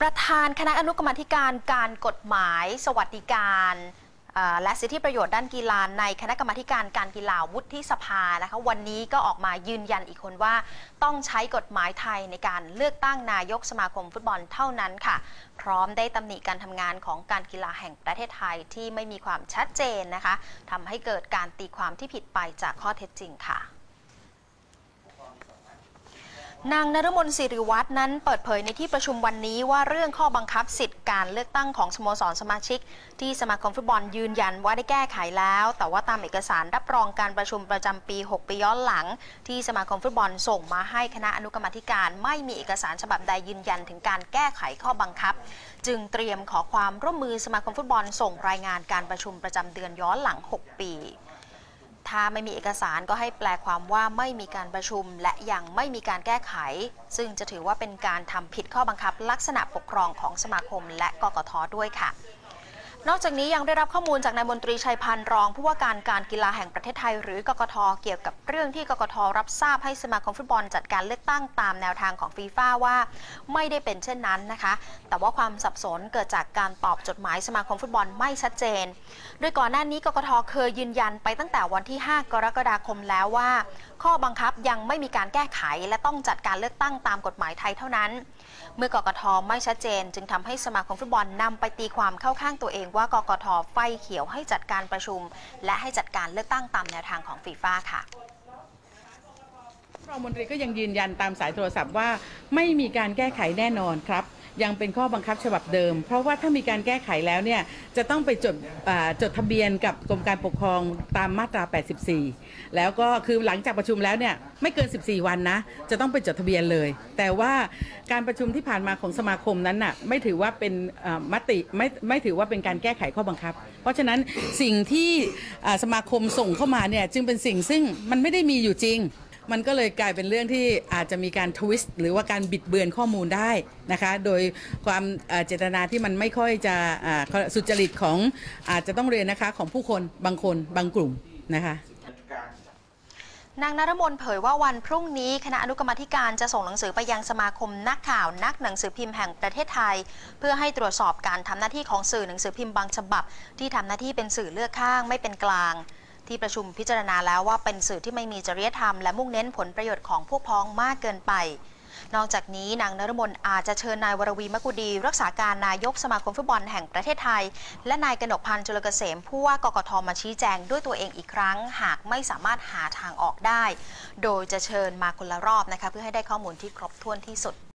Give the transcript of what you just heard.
ประธานคณะอนุกรรมธิการการกฎหมาย สวัสดิการและสิทธิประโยชน์ด้านกีฬาในคณะกรรมการการกีฬาวุฒิสภานะคะวันนี้ก็ออกมายืนยันอีกคนว่า ต้องใช้กฎหมายไทยในการเลือกตั้งนายกสมาคมฟุตบอลเท่านั้นค่ะ พร้อมได้ตำหนิการทำงานของการกีฬาแห่งประเทศไทยที่ไม่มีความชัดเจนนะคะทำให้เกิดการตีความที่ผิดไปจากข้อเท็จจริงค่ะ นางนรมนศิริวัฒน์นั้นเปิดเผยในที่ประชุมวันนี้ว่าเรื่องข้อบังคับสิทธิ์การเลือกตั้งของสโมสรสมาชิก ที่สมาคมฟุตบอลยืนยันว่าได้แก้ไขแล้ว แต่ว่าตามเอกสารรับรองการประชุมประจำปี 6 ปีย้อนหลัง ที่สมาคมฟุตบอลส่งมาให้คณะอนุกรรมธิการไม่มีเอกสารฉบับใดยืนยันถึงการแก้ไขข้อบังคับ จึงเตรียมขอความร่วมมือสมาคมฟุตบอลส่งรายงานการประชุมประจำเดือนย้อนหลัง 6 ปี ถ้าไม่มีเอกสารก็ให้แปลความว่าไม่มีการประชุม และยังไม่มีการแก้ไข ซึ่งจะถือว่าเป็นการทำผิดข้อบังคับลักษณะปกครองของสมาคมและกกทด้วยค่ะ นอกจากนี้ยังได้รับข้อมูลจากนายมนตรีชัยพันธ์รองผู้ว่าการการกีฬาแห่งประเทศไทย หรือกกทเกี่ยวกับเรื่องที่กกทรับทราบให้สมาคมฟุตบอลจัดการเลือกตั้งตามแนวทางของฟีฟ่าว่า ไม่ได้เป็นเช่นนั้นนะคะ แต่ว่าความสับสนเกิดจากการตอบจดหมายสมาคมฟุตบอลไม่ชัดเจน โดยก่อนหน้านี้กกทเคยยืนยันไปตั้งแต่วันที่ 5 กรกฎาคมแล้วว่าข้อบังคับยังไม่มีการแก้ไข และต้องจัดการเลือกตั้งตามกฎหมายไทยเท่านั้น เมื่อกกทไม่ชัดเจน จึงทำให้สมาคมฟุตบอลนำไปตีความเข้าข้างตัวเองว่ากกทไฟเขียวให้จัดการประชุม และให้จัดการเลือกตั้งตามแนวทางของฟีฟ่าค่ะรองมนตรีก็ยังยืนยันตามสายโทรศัพท์ว่าไม่มีการแก้ไขแน่นอนครับ ยังเป็นข้อบังคับฉบับเดิม เพราะว่าถ้ามีการแก้ไขแล้วเนี่ยจะต้องไปจดจดทะเบียนกับกรมการปกครองตามมาตรา 84 แล้วก็คือหลังจากประชุมแล้วเนี่ยไม่เกิน 14 วันนะจะต้องไปจดทะเบียนเลย แต่ว่าการประชุมที่ผ่านมาของสมาคมนั้นน่ะไม่ถือว่าเป็นมติไม่ไม่ถือว่าเป็นการแก้ไขข้อบังคับ เพราะฉะนั้นสิ่งที่สมาคมส่งเข้ามาเนี่ยจึงเป็นสิ่งซึ่งมันไม่ได้มีอยู่จริง มันก็เลยกลายเป็นเรื่องที่อาจจะมีการทวิสต์หรือว่าการบิดเบือนข้อมูลได้นะคะ โดยความเจตนาที่มันไม่ค่อยจะสุจริตของอาจจะต้องเรียนนะคะของผู้คนบางคนบางกลุ่มนะคะนางนรมนเผยว่าวันพรุ่งนี้คณะอนุกรรมธิการจะส่งหนังสือไปยังสมาคมนักข่าวนักหนังสือพิมพ์แห่งประเทศไทย เพื่อให้ตรวจสอบการทำหน้าที่ของสื่อหนังสือพิมพ์บางฉบับ ที่ทำหน้าที่เป็นสื่อเลือกข้างไม่เป็นกลาง ที่ประชุมพิจารณาแล้วว่าเป็นสื่อที่ไม่มีจริยธรรมและมุ่งเน้นผลประโยชน์ของพวกพ้องมากเกินไป นอกจากนี้นางนรมนอาจจะเชิญนายวรวีมกุดี รักษาการนายกสมาคมฟุตบอลแห่งประเทศไทย และนายกนกพันธ์จุลเกษมผู้ว่ากกทมาชี้แจงด้วยตัวเองอีกครั้ง หากไม่สามารถหาทางออกได้ โดยจะเชิญมาคนละรอบนะคะเพื่อให้ได้ข้อมูลที่ครบถ้วนที่สุด